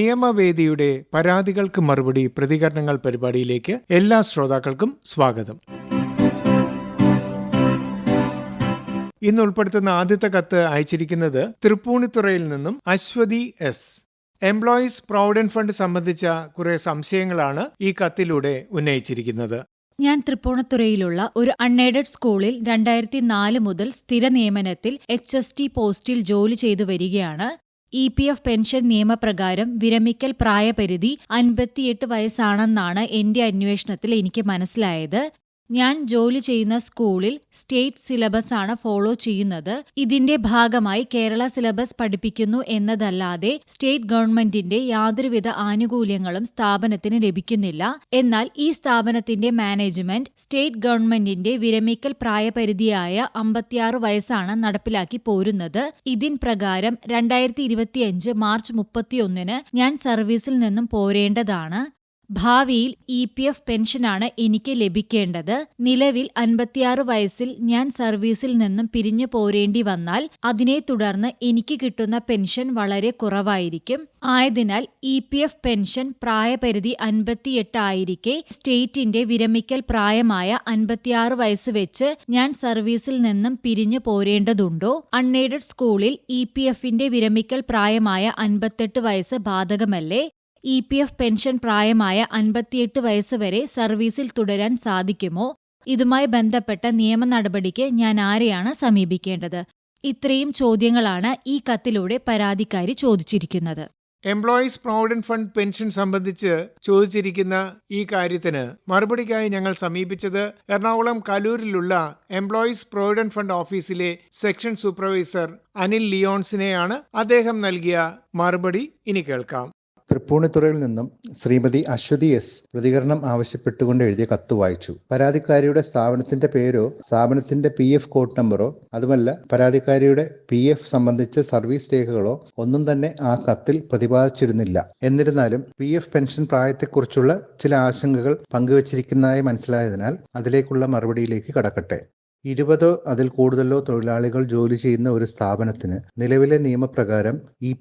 നിയമവേദിയുടെ പരാതികൾക്ക് മറുപടി പ്രതികരണങ്ങൾ പരിപാടിയിലേക്ക് എല്ലാ ശ്രോതാക്കൾക്കും സ്വാഗതം. ഇന്ന് ഉൾപ്പെടുത്തുന്ന ആദ്യത്തെ കത്ത് അയച്ചിരിക്കുന്നത് തൃപ്പൂണിത്തുറയിൽ നിന്നും Aswathy S. Employees provident fund സംബന്ധിച്ച കുറെ സംശയങ്ങളാണ് ഈ കത്തിലൂടെ ഉന്നയിച്ചിരിക്കുന്നത്. ഞാൻ തൃപ്പൂണിത്തുറയിലുള്ള ഒരു അൺഎയ്ഡഡ് സ്കൂളിൽ രണ്ടായിരത്തി നാല് മുതൽ സ്ഥിര നിയമനത്തിൽ എച്ച് എസ് ടി പോസ്റ്റിൽ ജോലി ചെയ്തു വരികയാണ്. ഇ പി എഫ് പെൻഷൻ നിയമപ്രകാരം വിരമിക്കൽ പ്രായപരിധി അൻപത്തിയെട്ട് വയസ്സാണെന്നാണ് എന്റെ അന്വേഷണത്തിൽ എനിക്ക് മനസ്സിലായത്. ഞാൻ ജോലി ചെയ്യുന്ന സ്കൂളിൽ സ്റ്റേറ്റ് സിലബസ് ആണ് ഫോളോ ചെയ്യുന്നത്. ഇതിന്റെ ഭാഗമായി കേരള സിലബസ് പഠിപ്പിക്കുന്നു എന്നതല്ലാതെ സ്റ്റേറ്റ് ഗവൺമെന്റിന്റെ യാതൊരുവിധ ആനുകൂല്യങ്ങളും സ്ഥാപനത്തിന് ലഭിക്കുന്നില്ല. എന്നാൽ ഈ സ്ഥാപനത്തിന്റെ മാനേജ്മെന്റ് സ്റ്റേറ്റ് ഗവൺമെന്റിന്റെ വിരമിക്കൽ പ്രായപരിധിയായ അമ്പത്തിയാറ് വയസ്സാണ് നടപ്പിലാക്കി പോരുന്നത്. ഇതിൻ പ്രകാരം രണ്ടായിരത്തി മാർച്ച് മുപ്പത്തിയൊന്നിന് ഞാൻ സർവീസിൽ നിന്നും പോരേണ്ടതാണ്. ഭാവിയിൽ ഇ പി എഫ് പെൻഷനാണ് എനിക്ക് ലഭിക്കേണ്ടത്. നിലവിൽ അൻപത്തിയാറ് വയസ്സിൽ ഞാൻ സർവീസിൽ നിന്നും പിരിഞ്ഞു പോരേണ്ടി വന്നാൽ അതിനെ തുടർന്ന് എനിക്ക് കിട്ടുന്ന പെൻഷൻ വളരെ കുറവായിരിക്കും. ആയതിനാൽ ഇ പി എഫ് പെൻഷൻ പ്രായപരിധി അൻപത്തിയെട്ട് ആയിരിക്കെ സ്റ്റേറ്റിന്റെ വിരമിക്കൽ പ്രായമായ അൻപത്തിയാറ് വയസ്സ് വെച്ച് ഞാൻ സർവീസിൽ നിന്നും പിരിഞ്ഞു പോരേണ്ടതുണ്ടോ? അൺഎയ്ഡഡ് സ്കൂളിൽ ഇ പി എഫിന്റെ വിരമിക്കൽ പ്രായമായ അൻപത്തെട്ട് വയസ്സ് ബാധകമല്ലേ? ഇ പി എഫ് പെൻഷൻ പ്രായമായ അൻപത്തിയെട്ട് വയസ്സ് വരെ സർവീസിൽ തുടരാൻ സാധിക്കുമോ? ഇതുമായി ബന്ധപ്പെട്ട നിയമ നടപടിക്ക് ഞാൻ ആരെയാണ് സമീപിക്കേണ്ടത്? ഇത്രയും ചോദ്യങ്ങളാണ് ഈ കത്തിലൂടെ പരാതിക്കാരി ചോദിച്ചിരിക്കുന്നത്. എംപ്ലോയീസ് പ്രൊവിഡന്റ് ഫണ്ട് പെൻഷൻ സംബന്ധിച്ച് ചോദിച്ചിരിക്കുന്ന ഈ കാര്യത്തിന് മറുപടിക്കായി ഞങ്ങൾ സമീപിച്ചത് എറണാകുളം കലൂരിലുള്ള എംപ്ലോയീസ് പ്രൊവിഡന്റ് ഫണ്ട് ഓഫീസിലെ സെക്ഷൻ സൂപ്പർവൈസർ അനിൽ ലിയോൺസിനെയാണ്. അദ്ദേഹം നൽകിയ മറുപടി ഇനി കേൾക്കാം. തൃപ്പൂണിത്തുറയിൽ നിന്നും ശ്രീമതി അശ്വതി എസ് പ്രതികരണം ആവശ്യപ്പെട്ടുകൊണ്ട് എഴുതിയ കത്ത് വായിച്ചു. പരാതിക്കാരിയുടെ സ്ഥാപനത്തിന്റെ പേരോ സ്ഥാപനത്തിന്റെ പി എഫ് കോഡ് നമ്പറോ അതുമല്ല പരാതിക്കാരിയുടെ പി എഫ് സംബന്ധിച്ച സർവീസ് രേഖകളോ ഒന്നും തന്നെ ആ കത്തിൽ പ്രതിപാദിച്ചിരുന്നില്ല. എന്നിരുന്നാലും പി എഫ് പെൻഷൻ പ്രായത്തെക്കുറിച്ചുള്ള ചില ആശങ്കകൾ പങ്കുവച്ചിരിക്കുന്നതായി മനസ്സിലായതിനാൽ അതിലേക്കുള്ള മറുപടിയിലേക്ക് കടക്കട്ടെ. ഇരുപതോ അതിൽ കൂടുതലോ തൊഴിലാളികൾ ജോലി ചെയ്യുന്ന ഒരു സ്ഥാപനത്തിന് നിലവിലെ നിയമപ്രകാരം ഇ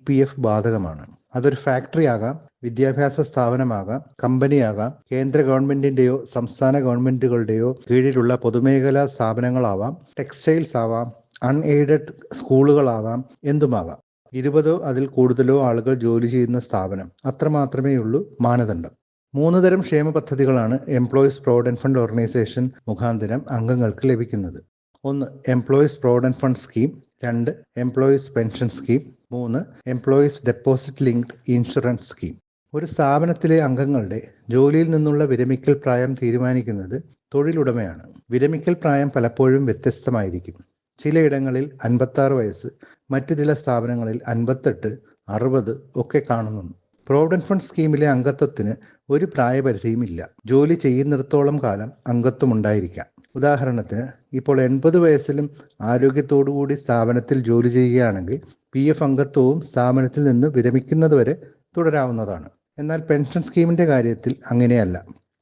ബാധകമാണ്. അതൊരു ഫാക്ടറി ആകാം വിദ്യാഭ്യാസ സ്ഥാപനമാകാം കമ്പനിയാകാം കേന്ദ്ര ഗവൺമെന്റിന്റെയോ സംസ്ഥാന ഗവൺമെന്റുകളുടെയോ കീഴിലുള്ള പൊതുമേഖലാ സ്ഥാപനങ്ങളാവാം ടെക്സ്റ്റൈൽസ് ആവാം അൺഎയ്ഡഡ് സ്കൂളുകളാവാം എന്തുമാകാം. ഇരുപതോ അതിൽ കൂടുതലോ ആളുകൾ ജോലി ചെയ്യുന്ന സ്ഥാപനം അത്രമാത്രമേ ഉള്ളൂ മാനദണ്ഡം. മൂന്ന് തരം ക്ഷേമ പദ്ധതികളാണ് എംപ്ലോയീസ് പ്രൊവിഡന്റ് ഫണ്ട് ഓർഗനൈസേഷൻ മുഖാന്തരം അംഗങ്ങൾക്ക് ലഭിക്കുന്നത്. ഒന്ന് എംപ്ലോയീസ് പ്രൊവിഡന്റ് ഫണ്ട് സ്കീം രണ്ട് എംപ്ലോയീസ് പെൻഷൻ സ്കീം മൂന്ന് employees deposit linked insurance scheme ഒരു സ്ഥാപനത്തിലെ അംഗങ്ങളുടെ ജോലിയിൽ നിന്നുള്ള വിരമിക്കൽ പ്രായം തീരുമാനിക്കുന്നത് തൊഴിലുടമയാണ്. വിരമിക്കൽ പ്രായം പലപ്പോഴും വ്യത്യസ്തമായിരിക്കും. ചിലയിടങ്ങളിൽ അൻപത്താറ് വയസ്സ് മറ്റു ചില സ്ഥാപനങ്ങളിൽ അൻപത്തെട്ട് അറുപത് ഒക്കെ കാണുന്നുണ്ട്. പ്രോവിഡന്റ് ഫണ്ട് സ്കീമിലെ അംഗത്വത്തിന് ഒരു പ്രായപരിധിയുമില്ല. ജോലി ചെയ്യുന്നിടത്തോളം കാലം അംഗത്വം ഉണ്ടായിരിക്കാം ഉദാഹരണത്തിന് ഇപ്പോൾ എൺപത് വയസ്സിലും ആരോഗ്യത്തോടുകൂടി സ്ഥാപനത്തിൽ ജോലി ചെയ്യുകയാണെങ്കിൽ പി എഫ് അംഗത്വവും സ്ഥാപനത്തിൽ നിന്ന് വിരമിക്കുന്നതുവരെ തുടരാവുന്നതാണ്. എന്നാൽ പെൻഷൻ സ്കീമിന്റെ കാര്യത്തിൽ അങ്ങനെയല്ല.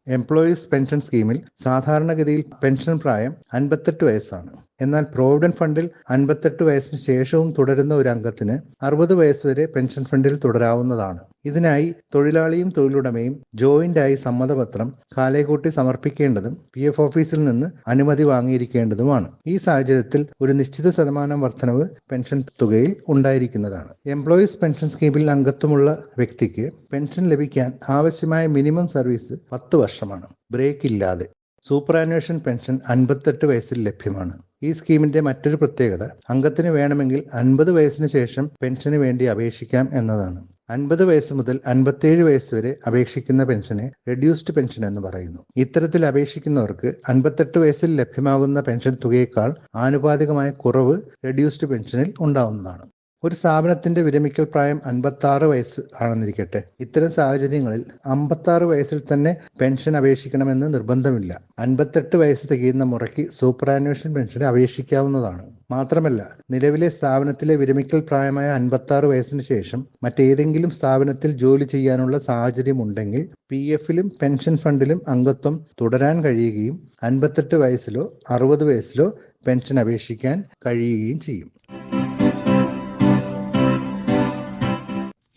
എംപ്ലോയീസ് പെൻഷൻ സ്കീമിൽ സാധാരണഗതിയിൽ പെൻഷൻ പ്രായം അൻപത്തെട്ട് വയസ്സാണ്. എന്നാൽ പ്രോവിഡന്റ് ഫണ്ടിൽ അൻപത്തെട്ട് വയസ്സിന് ശേഷവും തുടരുന്ന ഒരു അംഗത്തിന് അറുപത് വരെ പെൻഷൻ ഫണ്ടിൽ തുടരാവുന്നതാണ്. ഇതിനായി തൊഴിലാളിയും തൊഴിലുടമയും ജോയിന്റ് ആയി സമ്മതപത്രം കാലേക്കൂട്ടി സമർപ്പിക്കേണ്ടതും പി എഫ് ഓഫീസിൽ നിന്ന് അനുമതി വാങ്ങിയിരിക്കേണ്ടതുമാണ്. ഈ സാഹചര്യത്തിൽ ഒരു നിശ്ചിത ശതമാനം വർധനവ് പെൻഷൻ തുകയിൽ ഉണ്ടായിരിക്കുന്നതാണ്. എംപ്ലോയീസ് പെൻഷൻ സ്കീമിൽ അംഗത്വമുള്ള വ്യക്തിക്ക് പെൻഷൻ ലഭിക്കാൻ ആവശ്യമായ മിനിമം സർവീസ് പത്ത് വർഷമാണ്. ബ്രേക്ക് ഇല്ലാതെ. സൂപ്പറാനുവേഷൻ പെൻഷൻ അൻപത്തെട്ട് വയസ്സിൽ ലഭ്യമാണ്. ഈ സ്കീമിന്റെ മറ്റൊരു പ്രത്യേകത അംഗത്തിന് വേണമെങ്കിൽ അൻപത് വയസ്സിന് ശേഷം പെൻഷന് വേണ്ടി അപേക്ഷിക്കാം എന്നതാണ്. അൻപത് വയസ്സ് മുതൽ അൻപത്തേഴ് വയസ്സ് വരെ അപേക്ഷിക്കുന്ന പെൻഷനെ റെഡ്യൂസ്ഡ് പെൻഷൻ എന്ന് പറയുന്നു. ഇത്തരത്തിൽ അപേക്ഷിക്കുന്നവർക്ക് അൻപത്തെട്ട് വയസ്സിൽ ലഭ്യമാകുന്ന പെൻഷൻ തുകയേക്കാൾ ആനുപാതികമായ കുറവ് റെഡ്യൂസ്ഡ് പെൻഷനിൽ ഉണ്ടാവുന്നതാണ്. ഒരു സ്ഥാപനത്തിന്റെ വിരമിക്കൽ പ്രായം അൻപത്തി വയസ്സ് ആണെന്നിരിക്കട്ടെ. ഇത്തരം സാഹചര്യങ്ങളിൽ അമ്പത്തി വയസ്സിൽ തന്നെ പെൻഷൻ അപേക്ഷിക്കണമെന്ന് നിർബന്ധമില്ല. അൻപത്തെട്ട് വയസ്സ് തികയുന്ന മുറയ്ക്ക് സൂപ്പറാനുവേഷൻ പെൻഷൻ അപേക്ഷിക്കാവുന്നതാണ്. മാത്രമല്ല നിലവിലെ സ്ഥാപനത്തിലെ വിരമിക്കൽ പ്രായമായ അൻപത്തി വയസ്സിന് ശേഷം മറ്റേതെങ്കിലും സ്ഥാപനത്തിൽ ജോലി ചെയ്യാനുള്ള സാഹചര്യം ഉണ്ടെങ്കിൽ പി എഫിലും പെൻഷൻ ഫണ്ടിലും അംഗത്വം തുടരാൻ കഴിയുകയും അൻപത്തെട്ട് വയസ്സിലോ അറുപത് വയസ്സിലോ പെൻഷൻ അപേക്ഷിക്കാൻ കഴിയുകയും ചെയ്യും.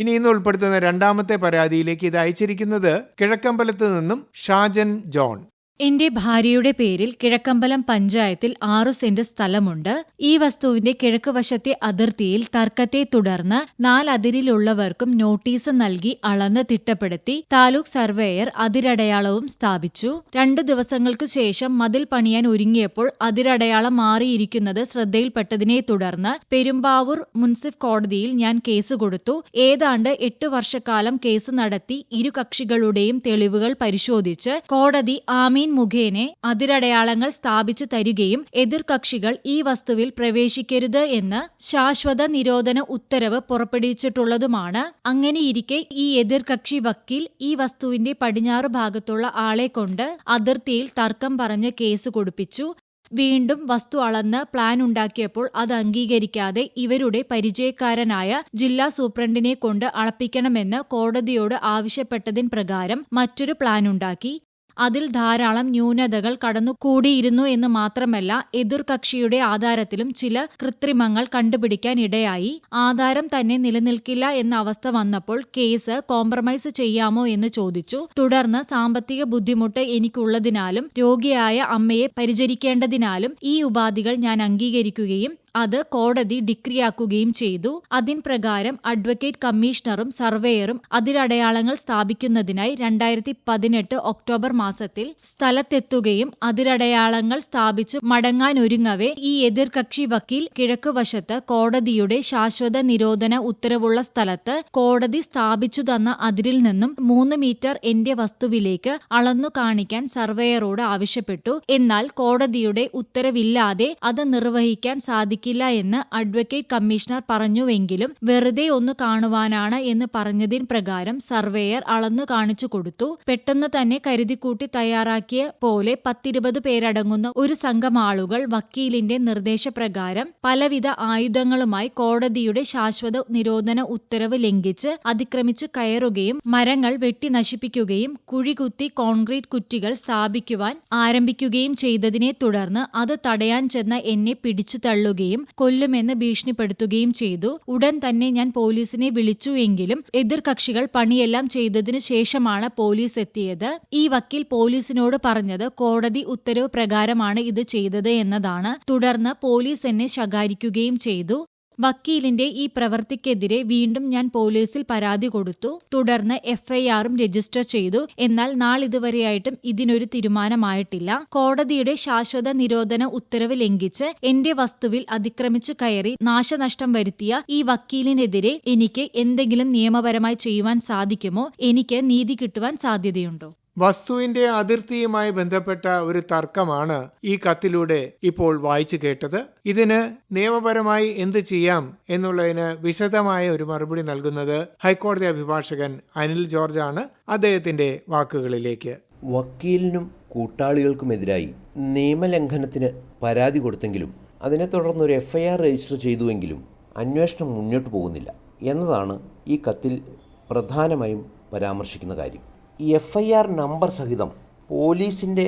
ഇനി ഇന്ന് ഉൾപ്പെടുത്തുന്ന രണ്ടാമത്തെ പരാതിയിലേക്ക് ഇത് അയച്ചിരിക്കുന്നത് കിഴക്കമ്പലത്ത് നിന്നും ഷാജൻ ജോൺ. എന്റെ ഭാര്യയുടെ പേരിൽ കിഴക്കമ്പലം പഞ്ചായത്തിൽ ആറു സെന്റ് സ്ഥലമുണ്ട്. ഈ വസ്തുവിന്റെ കിഴക്ക് വശത്തെ അതിർത്തിയിൽ തർക്കത്തെ തുടർന്ന് നാലതിരിലുള്ളവർക്കും നോട്ടീസ് നൽകി അളന്ന് തിട്ടപ്പെടുത്തി താലൂക്ക് സർവേയർ അതിരടയാളവും സ്ഥാപിച്ചു. രണ്ട് ദിവസങ്ങൾക്ക് ശേഷം മതിൽ പണിയാൻ ഒരുങ്ങിയപ്പോൾ അതിരടയാളം മാറിയിരിക്കുന്നത് ശ്രദ്ധയിൽപ്പെട്ടതിനെ തുടർന്ന് പെരുമ്പാവൂർ മുൻസിഫ് കോടതിയിൽ ഞാൻ കേസ് കൊടുത്തു. ഏതാണ്ട് എട്ട് വർഷക്കാലം കേസ് നടത്തി ഇരു കക്ഷികളുടെയും തെളിവുകൾ പരിശോധിച്ച് കോടതി ആമീൻ മുഖേനെ അതിരടയാളങ്ങൾ സ്ഥാപിച്ചു തരികയും എതിർകക്ഷികൾ ഈ വസ്തുവിൽ പ്രവേശിക്കരുത് എന്ന് ശാശ്വത നിരോധന ഉത്തരവ് പുറപ്പെടുവിച്ചിട്ടുള്ളതുമാണ്. അങ്ങനെയിരിക്കെ ഈ എതിർകക്ഷി വക്കീൽ ഈ വസ്തുവിന്റെ പടിഞ്ഞാറ് ഭാഗത്തുള്ള ആളെ കൊണ്ട് അതിർത്തിയിൽ തർക്കം പറഞ്ഞ് കേസ് കൊടുപ്പിച്ചു. വീണ്ടും വസ്തു അളന്ന് പ്ലാൻ ഉണ്ടാക്കിയപ്പോൾ അത് അംഗീകരിക്കാതെ ഇവരുടെ പരിചയക്കാരനായ ജില്ലാ സൂപ്രണ്ടിനെ കൊണ്ട് അളപ്പിക്കണമെന്ന് കോടതിയോട് ആവശ്യപ്പെട്ടതിൻ പ്രകാരം മറ്റൊരു പ്ലാൻ ഉണ്ടാക്കി. അതിൽ ധാരാളം ന്യൂനതകൾ കടന്നുകൂടിയിരുന്നു എന്ന് മാത്രമല്ല എതിർകക്ഷിയുടെ ആധാരത്തിലും ചില കൃത്രിമങ്ങൾ കണ്ടുപിടിക്കാൻ ഇടയായി. ആധാരം തന്നെ നിലനിൽക്കില്ല എന്ന അവസ്ഥ വന്നപ്പോൾ കേസ് കോംപ്രമൈസ് ചെയ്യാമോ എന്ന് ചോദിച്ചു. തുടർന്ന് സാമ്പത്തിക ബുദ്ധിമുട്ട് എനിക്കുള്ളതിനാലും രോഗിയായ അമ്മയെ പരിചരിക്കേണ്ടതിനാലും ഈ ഉപാധികൾ ഞാൻ അംഗീകരിക്കുകയും അത് കോടതി ഡിക്രിയാക്കുകയും ചെയ്തു. അതിൻ പ്രകാരം അഡ്വക്കേറ്റ് കമ്മീഷണറും സർവേയറും അതിരടയാളങ്ങൾ സ്ഥാപിക്കുന്നതിനായി രണ്ടായിരത്തി പതിനെട്ട് ഒക്ടോബർ മാസത്തിൽ സ്ഥലത്തെത്തുകയും അതിരടയാളങ്ങൾ സ്ഥാപിച്ചു മടങ്ങാനൊരുങ്ങവെ ഈ എതിർകക്ഷി വക്കീൽ കിഴക്കുവശത്ത് കോടതിയുടെ ശാശ്വത നിരോധന ഉത്തരവുള്ള സ്ഥലത്ത് കോടതി സ്ഥാപിച്ചു തന്ന അതിരിൽ നിന്നും മൂന്ന് മീറ്റർ എന്റെ വസ്തുവിലേക്ക് അളന്നു കാണിക്കാൻ സർവേയറോട് ആവശ്യപ്പെട്ടു. എന്നാൽ കോടതിയുടെ ഉത്തരവില്ലാതെ അത് നിർവഹിക്കാൻ സാധിക്കില്ല എന്ന് അഡ്വക്കേറ്റ് കമ്മീഷണർ പറഞ്ഞുവെങ്കിലും വെറുതെ ഒന്ന് കാണുവാനാണ് എന്ന് പറഞ്ഞതിൻ പ്രകാരം സർവേയർ അളന്നു കാണിച്ചു കൊടുത്തു. പെട്ടെന്ന് തന്നെ കരുതിക്കൂട്ടി തയ്യാറാക്കിയ പോലെ പത്തിരുപത് പേരടങ്ങുന്ന ഒരു സംഘം ആളുകൾ വക്കീലിന്റെ നിർദ്ദേശപ്രകാരം പലവിധ ആയുധങ്ങളുമായി കോടതിയുടെ ശാശ്വത നിരോധന ഉത്തരവ് ലംഘിച്ച് അതിക്രമിച്ചു കയറുകയും മരങ്ങൾ വെട്ടി നശിപ്പിക്കുകയും കുഴികുത്തി കോൺക്രീറ്റ് കുറ്റികൾ സ്ഥാപിക്കുവാൻ ആരംഭിക്കുകയും ചെയ്തതിനെ തുടർന്ന് അത് തടയാൻ ചെന്ന എന്നെ പിടിച്ചു തള്ളുകയും കൊല്ലുമെന്ന് ഭീഷണിപ്പെടുത്തുകയും ചെയ്തു. ഉടൻ തന്നെ ഞാൻ പോലീസിനെ വിളിച്ചു എങ്കിലും എതിർകക്ഷികൾ പണിയെല്ലാം ചെയ്തതിനു ശേഷമാണ് പോലീസ് എത്തിയത്. ഈ വക്കീൽ പോലീസിനോട് പറഞ്ഞത് കോടതി ഉത്തരവ് പ്രകാരമാണ് ഇത് ചെയ്തത് എന്നതാണ്. തുടർന്ന് പോലീസ് എന്നെ ശകാരിക്കുകയും ചെയ്തു. വക്കീലിന്റെ ഈ പ്രവൃത്തിക്കെതിരെ വീണ്ടും ഞാൻ പോലീസിൽ പരാതി കൊടുത്തു. തുടർന്ന് എഫ്ഐആറും രജിസ്റ്റർ ചെയ്തു. എന്നാൽ നാളിതുവരെയായിട്ടും ഇതിനൊരു തീരുമാനമായിട്ടില്ല. കോടതിയുടെ ശാശ്വത നിരോധന ഉത്തരവ് ലംഘിച്ച് എന്റെ വസ്തുവിൽ അതിക്രമിച്ചു കയറി നാശനഷ്ടം വരുത്തിയ ഈ വക്കീലിനെതിരെ എനിക്ക് എന്തെങ്കിലും നിയമപരമായി ചെയ്യുവാൻ സാധിക്കുമോ? എനിക്ക് നീതി കിട്ടുവാൻ സാധ്യതയുണ്ടോ? വസ്തുവിന്റെ അതിർത്തിയുമായി ബന്ധപ്പെട്ട ഒരു തർക്കമാണ് ഈ കത്തിലൂടെ ഇപ്പോൾ വായിച്ചു കേട്ടത്. ഇതിന് നിയമപരമായി എന്ത് ചെയ്യാം എന്നുള്ളതിന് വിശദമായ ഒരു മറുപടി നൽകുന്നത് ഹൈക്കോടതി അഭിഭാഷകൻ അനിൽ ജോർജ് ആണ് അദ്ദേഹത്തിന്റെ വാക്കുകളിലേക്ക്. വക്കീലിനും കൂട്ടാളികൾക്കുമെതിരായി നിയമലംഘനത്തിന് പരാതി കൊടുത്തെങ്കിലും അതിനെ തുടർന്ന് ഒരു എഫ്ഐആർ രജിസ്റ്റർ ചെയ്തുവെങ്കിലും അന്വേഷണം മുന്നോട്ട് പോകുന്നില്ല എന്നതാണ് ഈ കത്തിൽ പ്രധാനമായും പരാമർശിക്കുന്ന കാര്യം. എഫ് ഐ ആർ നമ്പർ സഹിതം പോലീസിന്റെ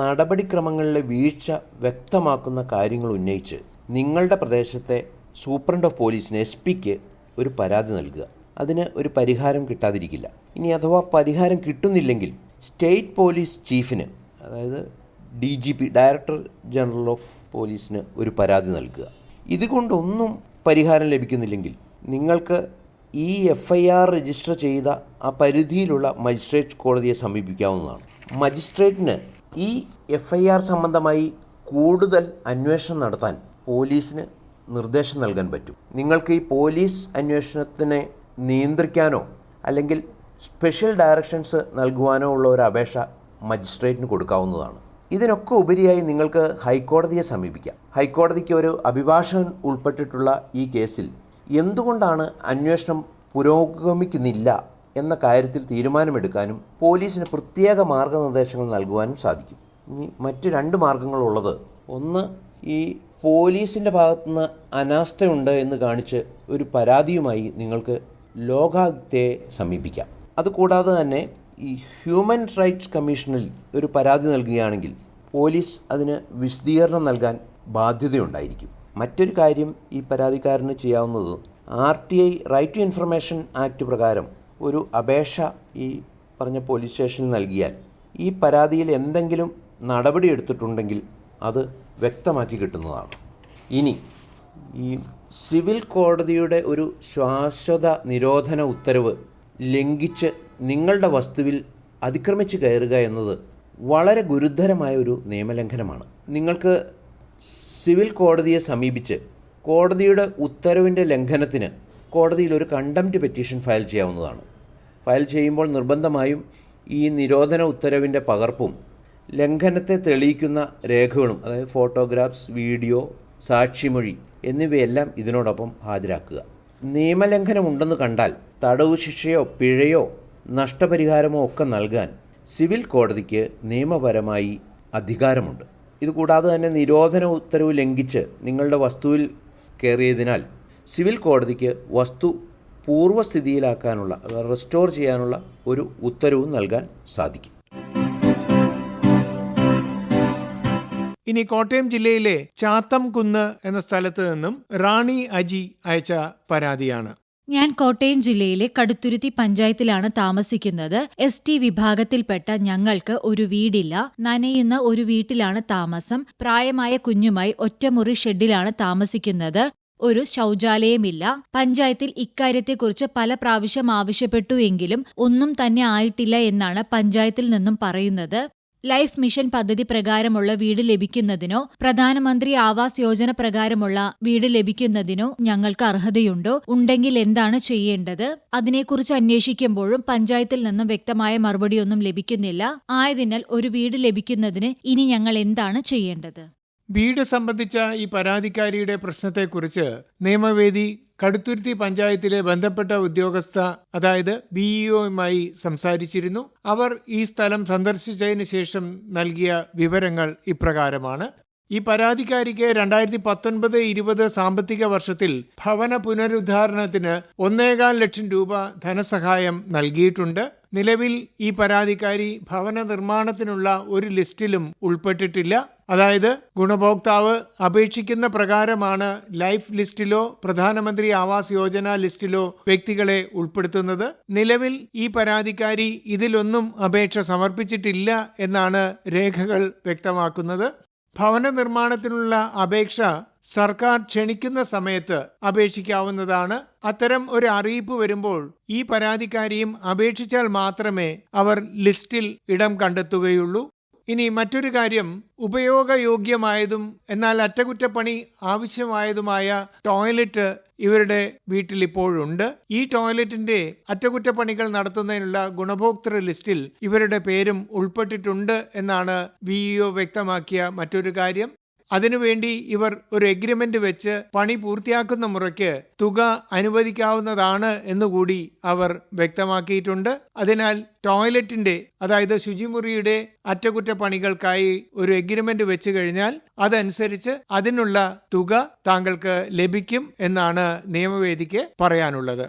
നടപടിക്രമങ്ങളിലെ വീഴ്ച വ്യക്തമാക്കുന്ന കാര്യങ്ങൾ ഉന്നയിച്ച് നിങ്ങളുടെ പ്രദേശത്തെ സൂപ്രണ്ട് ഓഫ് പോലീസിന് എസ് പിക്ക് ഒരു പരാതി നൽകുക. അതിന് ഒരു പരിഹാരം കിട്ടാതിരിക്കില്ല. ഇനി അഥവാ പരിഹാരം കിട്ടുന്നില്ലെങ്കിൽ സ്റ്റേറ്റ് പോലീസ് ചീഫിന് അതായത് D G P director general of പോലീസിന് ഒരു പരാതി നൽകുക. ഇതുകൊണ്ടൊന്നും പരിഹാരം ലഭിക്കുന്നില്ലെങ്കിൽ നിങ്ങൾക്ക് ഈ എഫ് ഐ ആർ രജിസ്റ്റർ ചെയ്ത ആ പരിധിയിലുള്ള മജിസ്ട്രേറ്റ് കോടതിയെ സമീപിക്കാവുന്നതാണ്. മജിസ്ട്രേറ്റിന് ഈ എഫ് ഐ ആർ സംബന്ധമായി കൂടുതൽ അന്വേഷണം നടത്താൻ പോലീസിന് നിർദ്ദേശം നൽകാൻ പറ്റും. നിങ്ങൾക്ക് ഈ പോലീസ് അന്വേഷണത്തിനെ നിയന്ത്രിക്കാനോ അല്ലെങ്കിൽ സ്പെഷ്യൽ ഡയറക്ഷൻസ് നൽകുവാനോ ഉള്ള ഒരു അപേക്ഷ മജിസ്ട്രേറ്റിന് കൊടുക്കാവുന്നതാണ്. ഇതിനൊക്കെ ഉപരിയായി നിങ്ങൾക്ക് ഹൈക്കോടതിയെ സമീപിക്കാം. ഹൈക്കോടതിക്ക് ഒരു അഭിഭാഷകൻ ഉൾപ്പെട്ടിട്ടുള്ള ഈ കേസിൽ എന്തുകൊണ്ടാണ് അന്വേഷണം പുരോഗമിക്കുന്നില്ല എന്ന കാര്യത്തിൽ തീരുമാനമെടുക്കാനും പോലീസിന് പ്രത്യേക മാർഗനിർദ്ദേശങ്ങൾ നൽകുവാനും സാധിക്കും. ഇനി മറ്റ് രണ്ട് മാർഗങ്ങളുള്ളത്. ഒന്ന് ഈ പോലീസിന്റെ ഭാഗത്തുനിന്ന് അനാസ്ഥയുണ്ട് എന്ന് കാണിച്ച് ഒരു പരാതിയുമായി നിങ്ങൾക്ക് ലോകായുക്തയെ സമീപിക്കാം. അതുകൂടാതെ തന്നെ ഈ ഹ്യൂമൻ റൈറ്റ്സ് കമ്മീഷനിൽ ഒരു പരാതി നൽകുകയാണെങ്കിൽ പോലീസ് അതിന് വിശദീകരണം നൽകാൻ ബാധ്യതയുണ്ടായിരിക്കും. മറ്റൊരു കാര്യം ഈ പരാതിക്കാരന് ചെയ്യാവുന്നത് R T I right to information act പ്രകാരം ഒരു അപേക്ഷ ഈ പറഞ്ഞ പോലീസ് സ്റ്റേഷനിൽ നൽകിയാൽ ഈ പരാതിയിൽ എന്തെങ്കിലും നടപടി എടുത്തിട്ടുണ്ടെങ്കിൽ അത് വ്യക്തമാക്കി കിട്ടുന്നതാണ്. ഇനി ഈ സിവിൽ കോടതിയുടെ ഒരു ശാശ്വത നിരോധന ഉത്തരവ് ലംഘിച്ച് നിങ്ങളുടെ വസ്തുവിൽ അതിക്രമിച്ച് കയറുക എന്നത് വളരെ ഗുരുതരമായ ഒരു നിയമലംഘനമാണ്. നിങ്ങൾക്ക് സിവിൽ കോടതിയെ സമീപിച്ച് കോടതിയുടെ ഉത്തരവിന്റെ ലംഘനത്തിന് കോടതിയിൽ ഒരു കണ്ടംപ്റ്റ് പെറ്റീഷൻ ഫയൽ ചെയ്യാവുന്നതാണ്. ഫയൽ ചെയ്യുമ്പോൾ നിർബന്ധമായും ഈ നിരോധന ഉത്തരവിന്റെ പകർപ്പും ലംഘനത്തെ തെളിയിക്കുന്ന രേഖകളും അതായത് ഫോട്ടോഗ്രാഫ്സ് വീഡിയോ സാക്ഷിമൊഴി എന്നിവയെല്ലാം ഇതിനോടൊപ്പം ഹാജരാക്കുക. നിയമലംഘനമുണ്ടെന്ന് കണ്ടാൽ തടവ് ശിക്ഷയോ പിഴയോ നഷ്ടപരിഹാരമോ ഒക്കെ നൽകാൻ സിവിൽ കോടതിക്ക് നിയമപരമായി അധികാരമുണ്ട്. ഇതുകൂടാതെ തന്നെ നിരോധന ഉത്തരവ് ലംഘിച്ച് നിങ്ങളുടെ വസ്തുവിൽ കയറിയതിനാൽ സിവിൽ കോടതിക്ക് വസ്തു പൂർവസ്ഥിതിയിലാക്കാനുള്ള റെസ്റ്റോർ ചെയ്യാനുള്ള ഒരു ഉത്തരവും നൽകാൻ സാധിക്കും. ഇനി കോട്ടയം ജില്ലയിലെ ചാത്തംകുന്ന് എന്ന സ്ഥലത്ത് നിന്നും റാണി അജി അയച്ച പരാതിയാണ്. ഞാൻ കോട്ടയം ജില്ലയിലെ കടുത്തുരുത്തി പഞ്ചായത്തിലാണ് താമസിക്കുന്നത്. എസ് ടി വിഭാഗത്തിൽപ്പെട്ട ഞങ്ങൾക്ക് ഒരു വീടില്ല. നനയുന്ന ഒരു വീട്ടിലാണ് താമസം. പ്രായമായ കുഞ്ഞുമായി ഒറ്റമുറി ഷെഡിലാണ് താമസിക്കുന്നത്. ഒരു ശൗചാലയമില്ല. പഞ്ചായത്തിൽ ഇക്കാര്യത്തെക്കുറിച്ച് പല പ്രാവശ്യം ആവശ്യപ്പെട്ടു എങ്കിലും ഒന്നും തന്നെ ആയിട്ടില്ല എന്നാണ് പഞ്ചായത്തിൽ നിന്നും പറയുന്നത്. ലൈഫ് മിഷൻ പദ്ധതി പ്രകാരമുള്ള വീട് ലഭിക്കുന്നതിനോ പ്രധാനമന്ത്രി ആവാസ് യോജന പ്രകാരമുള്ള വീട് ലഭിക്കുന്നതിനോ ഞങ്ങൾക്ക് അർഹതയുണ്ടോ ഉണ്ടെങ്കിൽ എന്താണ് ചെയ്യേണ്ടത്? അതിനെക്കുറിച്ച് അന്വേഷിക്കുമ്പോഴും പഞ്ചായത്തിൽ നിന്നും വ്യക്തമായ മറുപടിയൊന്നും ലഭിക്കുന്നില്ല. ആയതിനാൽ ഒരു വീട് ലഭിക്കുന്നതിന് ഇനി ഞങ്ങൾ എന്താണ് ചെയ്യേണ്ടത്? വീട് സംബന്ധിച്ച ഈ പരാതിക്കാരിയുടെ പ്രശ്നത്തെക്കുറിച്ച് നിയമവേദി കടുത്തുരുത്തി പഞ്ചായത്തിലെ ബന്ധപ്പെട്ട ഉദ്യോഗസ്ഥ അതായത് ബിഇഒയുമായി സംസാരിച്ചിരുന്നു. അവർ ഈ സ്ഥലം സന്ദർശിച്ചതിന് ശേഷം നൽകിയ വിവരങ്ങൾ ഇപ്രകാരമാണ്. ഈ പരാതിക്കാരിക്ക് രണ്ടായിരത്തി പത്തൊൻപത് ഇരുപത് സാമ്പത്തിക വർഷത്തിൽ ഭവന പുനരുദ്ധാരണത്തിന് ഒന്നേകാൽ ലക്ഷം രൂപ ധനസഹായം നൽകിയിട്ടുണ്ട്. നിലവിൽ ഈ പരാതിക്കാരി ഭവന നിർമ്മാണത്തിനുള്ള ഒരു ലിസ്റ്റിലും ഉൾപ്പെട്ടിട്ടില്ല. അതായത് ഗുണഭോക്താവ് അപേക്ഷിക്കുന്ന പ്രകാരമാണ് ലൈഫ് ലിസ്റ്റിലോ പ്രധാനമന്ത്രി ആവാസ് യോജന ലിസ്റ്റിലോ വ്യക്തികളെ ഉൾപ്പെടുത്തുന്നത്. നിലവിൽ ഈ പരാതിക്കാരി ഇതിലൊന്നും അപേക്ഷ സമർപ്പിച്ചിട്ടില്ല എന്നാണ് രേഖകൾ വ്യക്തമാക്കുന്നത്. ഭവന നിർമ്മാണത്തിനുള്ള അപേക്ഷ സർക്കാർ ക്ഷണിക്കുന്ന സമയത്ത് അപേക്ഷിക്കാവുന്നതാണ്. അത്തരം ഒരു അറിയിപ്പ് വരുമ്പോൾ ഈ പരാതിക്കാരിയും അപേക്ഷിച്ചാൽ മാത്രമേ അവർ ലിസ്റ്റിൽ ഇടം കണ്ടെത്തുകയുള്ളൂ. ഇനി മറ്റൊരു കാര്യം ഉപയോഗയോഗ്യമായതും എന്നാൽ അറ്റകുറ്റപ്പണി ആവശ്യമായതുമായ ടോയ്ലറ്റ് ഇവരുടെ വീട്ടിൽ ഇപ്പോഴുണ്ട് ഈ ടോയ്ലറ്റിന്റെ അറ്റകുറ്റപ്പണികൾ നടത്തുന്നതിനുള്ള ഗുണഭോക്തൃ ലിസ്റ്റിൽ ഇവരുടെ പേരും ഉൾപ്പെട്ടിട്ടുണ്ട് എന്നാണ് വിഇഒ വ്യക്തമാക്കിയ മറ്റൊരു കാര്യം. അതിനുവേണ്ടി ഇവർ ഒരു എഗ്രിമെന്റ് വെച്ച് പണി പൂർത്തിയാക്കുന്ന മുറയ്ക്ക് തുക അനുവദിക്കാവുന്നതാണ് എന്നുകൂടി അവർ വ്യക്തമാക്കിയിട്ടുണ്ട്. അതിനാൽ ടോയ്ലറ്റിന്റെ അതായത് ശുചിമുറിയുടെ അറ്റകുറ്റപ്പണികൾക്കായി ഒരു എഗ്രിമെന്റ് വെച്ച് കഴിഞ്ഞാൽ അതനുസരിച്ച് അതിനുള്ള തുക താങ്കൾക്ക് ലഭിക്കും എന്നാണ് നിയമവേദിക്ക് പറയാനുള്ളത്.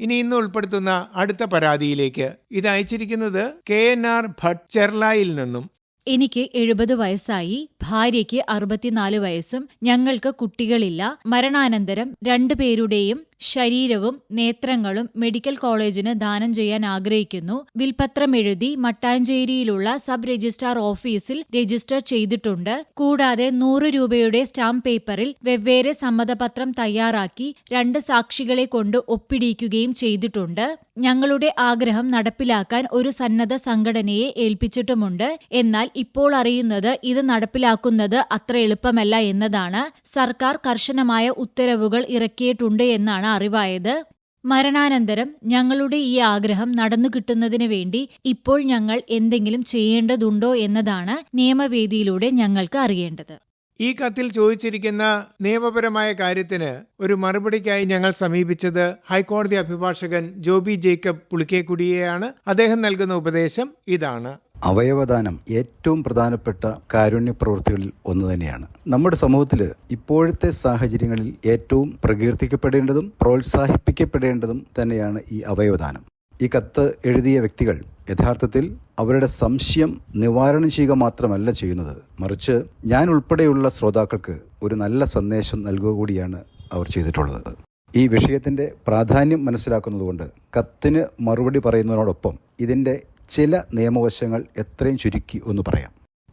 ഇനി ഇന്ന് ഉൾപ്പെടുത്തുന്ന അടുത്ത പരാതിയിലേക്ക് ഇത് അയച്ചിരിക്കുന്നത് കെ എൻ ആർ ഭട്ട് ചെർലായിൽ നിന്നും. എനിക്ക് എഴുപത് വയസ്സായി ഭാര്യയ്ക്ക് അറുപത്തിനാല് വയസ്സും ഞങ്ങൾക്ക് കുട്ടികളില്ല മരണാനന്തരം രണ്ടുപേരുടെയും ശരീരവും നേത്രങ്ങളും മെഡിക്കൽ കോളേജിന് ദാനം ചെയ്യാൻ ആഗ്രഹിക്കുന്നു. വിൽപത്രം എഴുതി മട്ടാഞ്ചേരിയിലുള്ള സബ് രജിസ്ട്രാർ ഓഫീസിൽ രജിസ്റ്റർ ചെയ്തിട്ടുണ്ട്. കൂടാതെ നൂറ് രൂപയുടെ സ്റ്റാമ്പ് പേപ്പറിൽ വെവ്വേറെ സമ്മതപത്രം തയ്യാറാക്കി രണ്ട് സാക്ഷികളെ കൊണ്ട് ഒപ്പിടിയിക്കുകയും ചെയ്തിട്ടുണ്ട്. ഞങ്ങളുടെ ആഗ്രഹം നടപ്പിലാക്കാൻ ഒരു സന്നദ്ധ സംഘടനയെ ഏൽപ്പിച്ചിട്ടുമുണ്ട്. എന്നാൽ ഇപ്പോൾ അറിയുന്നത് ഇത് നടപ്പിലാക്കുന്നത് അത്ര എളുപ്പമല്ല എന്നതാണ് സർക്കാർ കർശനമായ ഉത്തരവുകൾ ഇറക്കിയിട്ടുണ്ട് എന്നാണ് അറിവായത്. മരണാനന്തരം ഞങ്ങളുടെ ഈ ആഗ്രഹം നടന്നു കിട്ടുന്നതിന് വേണ്ടി ഇപ്പോൾ ഞങ്ങൾ എന്തെങ്കിലും ചെയ്യേണ്ടതുണ്ടോ എന്നതാണ് നിയമവേദിയിലൂടെ ഞങ്ങൾക്ക് അറിയേണ്ടത്. ഈ കത്തിൽ ചോദിച്ചിരിക്കുന്ന നിയമപരമായ കാര്യത്തിന് ഒരു മറുപടിക്കായി ഞങ്ങൾ സമീപിച്ചത് ഹൈക്കോടതി അഭിഭാഷകൻ ജോബി ജേക്കബ് പുളിക്കേക്കുടിയെയാണ്. അദ്ദേഹം നൽകുന്ന ഉപദേശം ഇതാണ്. അവയവദാനം ഏറ്റവും പ്രധാനപ്പെട്ട കാരുണ്യ പ്രവൃത്തികളിൽ ഒന്ന് തന്നെയാണ്. നമ്മുടെ സമൂഹത്തിൽ ഇപ്പോഴത്തെ സാഹചര്യങ്ങളിൽ ഏറ്റവും പ്രകീർത്തിക്കപ്പെടേണ്ടതും പ്രോത്സാഹിപ്പിക്കപ്പെടേണ്ടതും തന്നെയാണ് ഈ അവയവദാനം. ഈ കത്ത് എഴുതിയ വ്യക്തികൾ യഥാർത്ഥത്തിൽ അവരുടെ സംശയം നിവാരണം ചെയ്യുക മാത്രമല്ല ചെയ്യുന്നത്. മറിച്ച് ഞാൻ ഉൾപ്പെടെയുള്ള ശ്രോതാക്കൾക്ക് ഒരു നല്ല സന്ദേശം നൽകുക കൂടിയാണ് അവർ ചെയ്തിട്ടുള്ളത്. ഈ വിഷയത്തിന്റെ പ്രാധാന്യം മനസ്സിലാക്കുന്നതുകൊണ്ട് കത്തിന് മറുപടി പറയുന്നതിനോടൊപ്പം ഇതിന്റെ ചില നിയമവശങ്ങൾ എത്രയും ചുരുക്കി ഒന്ന് പറയാം.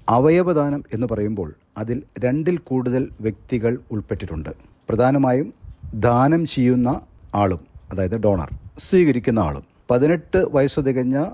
അവയവദാനം എന്ന് പറയുമ്പോൾ അതിൽ രണ്ടിൽ കൂടുതൽ വ്യക്തികൾ ഉൾപ്പെട്ടിട്ടുണ്ട്. പ്രധാനമായും ദാനം ചെയ്യുന്ന ആളും അതായത് ഡോണർ സ്വീകരിക്കുന്ന ആളും. പതിനെട്ട് വയസ്സ് തികഞ്ഞ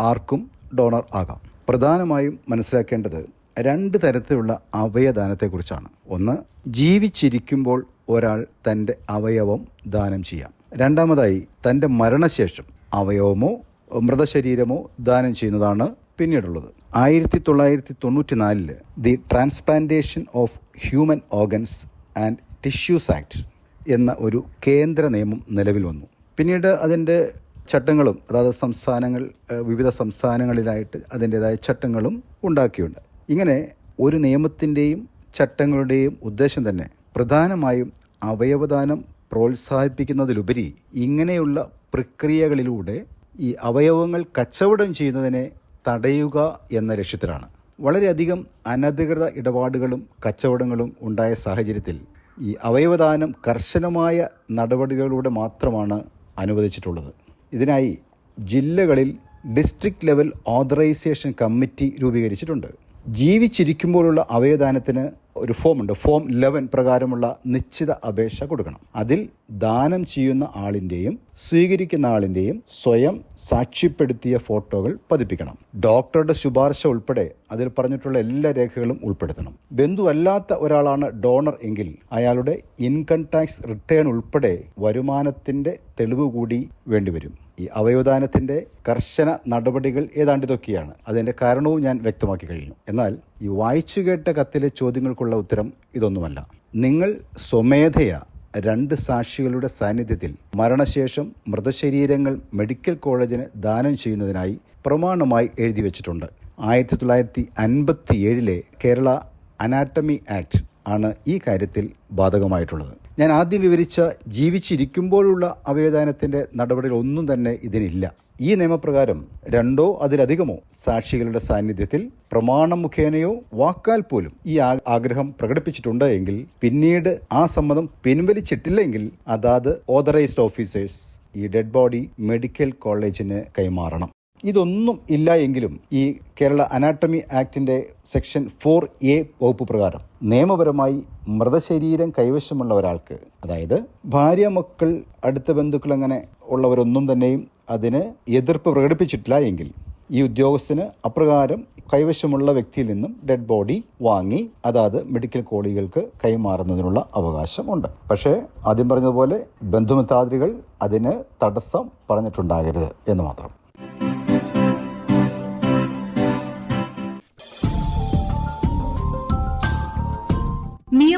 ആർക്കും ഡോണർ ആകാം. പ്രധാനമായും മനസ്സിലാക്കേണ്ടത് രണ്ട് തരത്തിലുള്ള അവയദാനത്തെക്കുറിച്ചാണ് ഒന്ന് ജീവിച്ചിരിക്കുമ്പോൾ ഒരാൾ തന്റെ അവയവം ദാനം ചെയ്യാം. രണ്ടാമതായി തന്റെ മരണശേഷം അവയവമോ മൃതശരീരമോ ദാനം ചെയ്യുന്നതാണ് പിന്നീടുള്ളത്. ആയിരത്തി തൊള്ളായിരത്തി തൊണ്ണൂറ്റി നാലിൽ the transplantation of human organs and tissues act എന്ന ഒരു കേന്ദ്ര നിയമം നിലവിൽ വന്നു. പിന്നീട് അതിന്റെ ചട്ടങ്ങളും അതായത് സംസ്ഥാനങ്ങൾ വിവിധ സംസ്ഥാനങ്ങളിലായിട്ട് അതിന്റെതായ ചട്ടങ്ങളും ഉണ്ടാക്കിയുണ്ട് ഇങ്ങനെ ഒരു നിയമത്തിന്റെയും ചട്ടങ്ങളുടെയും ഉദ്ദേശം തന്നെ പ്രധാനമായും അവയവദാനം പ്രോത്സാഹിപ്പിക്കുന്നതിലുപരി ഇങ്ങനെയുള്ള പ്രക്രിയകളിലൂടെ ഈ അവയവങ്ങൾ കച്ചവടം ചെയ്യുന്നതിനെ തടയുക എന്ന ലക്ഷ്യത്തിലാണ്. വളരെയധികം അനധികൃത ഇടപാടുകളും കച്ചവടങ്ങളും ഉണ്ടായ സാഹചര്യത്തിൽ ഈ അവയവദാനം കർശനമായ നടപടികളിലൂടെ മാത്രമാണ് അനുവദിച്ചിട്ടുള്ളത്. ഇതിനായി ജില്ലകളിൽ ഡിസ്ട്രിക്ട് ലെവൽ ഓതറൈസേഷൻ കമ്മിറ്റി രൂപീകരിച്ചിട്ടുണ്ട്. ജീവിച്ചിരിക്കുമ്പോഴുള്ള അവയവദാനത്തിന് ഒരു ഫോമുണ്ട്. ഫോം ലെവൻ പ്രകാരമുള്ള നിശ്ചിത അപേക്ഷ കൊടുക്കണം. അതിൽ ദാനം ചെയ്യുന്ന ആളിന്റെയും സ്വീകരിക്കുന്ന ആളിന്റെയും സ്വയം സാക്ഷ്യപ്പെടുത്തിയ ഫോട്ടോകൾ പതിപ്പിക്കണം. ഡോക്ടറുടെ ശുപാർശ ഉൾപ്പെടെ അതിൽ പറഞ്ഞിട്ടുള്ള എല്ലാ രേഖകളും ഉൾപ്പെടുത്തണം. ബന്ധുവല്ലാത്ത ഒരാളാണ് ഡോണർ എങ്കിൽ അയാളുടെ ഇൻകം ടാക്സ് റിട്ടേൺ ഉൾപ്പെടെ വരുമാനത്തിന്റെ തെളിവ് കൂടി വേണ്ടിവരും ഈ അവയവദാനത്തിന്റെ കർശന നടപടികൾ ഏതാണ്ട് ഇതൊക്കെയാണ്. അതിന്റെ കാരണവും ഞാൻ വ്യക്തമാക്കി കഴിഞ്ഞു. എന്നാൽ ഈ വായിച്ചു കേട്ട കത്തിലെ ചോദ്യങ്ങൾക്കുള്ള ഉത്തരം ഇതൊന്നുമല്ല. നിങ്ങൾ സ്വമേധയ രണ്ട് സാക്ഷികളുടെ സാന്നിധ്യത്തിൽ മരണശേഷം മൃതശരീരങ്ങൾ മെഡിക്കൽ കോളേജിന് ദാനം ചെയ്യുന്നതിനായി പ്രമാണമായി എഴുതി വെച്ചിട്ടുണ്ട്. ആയിരത്തി തൊള്ളായിരത്തി അൻപത്തി ഏഴിലെ കേരള അനാട്ടമി ആക്ട് ആണ് ഈ കാര്യത്തിൽ ബാധകമായിട്ടുള്ളത്. ഞാൻ ആദ്യം വിവരിച്ച ജീവിച്ചിരിക്കുമ്പോഴുള്ള അവയദാനത്തിന്റെ നടപടികൾ ഒന്നും തന്നെ ഇതിനില്ല. ഈ നിയമപ്രകാരം രണ്ടോ അതിലധികമോ സാക്ഷികളുടെ സാന്നിധ്യത്തിൽ പ്രമാണം മുഖേനയോ വാക്കാൽ പോലും ഈ ആഗ്രഹം പ്രകടിപ്പിച്ചിട്ടുണ്ട് എങ്കിൽ പിന്നീട് ആ സമ്മതം പിൻവലിച്ചിട്ടില്ലെങ്കിൽ അതാത് ഓതറൈസ്ഡ് ഓഫീസേഴ്സ് ഈ ഡെഡ് ബോഡി മെഡിക്കൽ കോളേജിന് കൈമാറണം. ഇതൊന്നും ഇല്ല എങ്കിലും ഈ കേരള അനാട്ടമി ആക്ടിന്റെ സെക്ഷൻ ഫോർ എ വകുപ്പ് പ്രകാരം നിയമപരമായി മൃതശരീരം കൈവശമുള്ള ഒരാൾക്ക് അതായത് ഭാര്യ മക്കൾ അടുത്ത ബന്ധുക്കൾ അങ്ങനെ ഉള്ളവരൊന്നും തന്നെയും അതിന് എതിർപ്പ് പ്രകടിപ്പിച്ചിട്ടില്ല എങ്കിൽ ഈ ഉദ്യോഗസ്ഥന് അപ്രകാരം കൈവശമുള്ള വ്യക്തിയിൽ നിന്നും ഡെഡ് ബോഡി വാങ്ങി അതാത് മെഡിക്കൽ കോളേജുകൾക്ക് കൈമാറുന്നതിനുള്ള അവകാശമുണ്ട്. പക്ഷേ ആദ്യം പറഞ്ഞതുപോലെ ബന്ധുമിത്താതിരികൾ അതിന് തടസ്സം പറഞ്ഞിട്ടുണ്ടാകരുത് എന്ന് മാത്രം.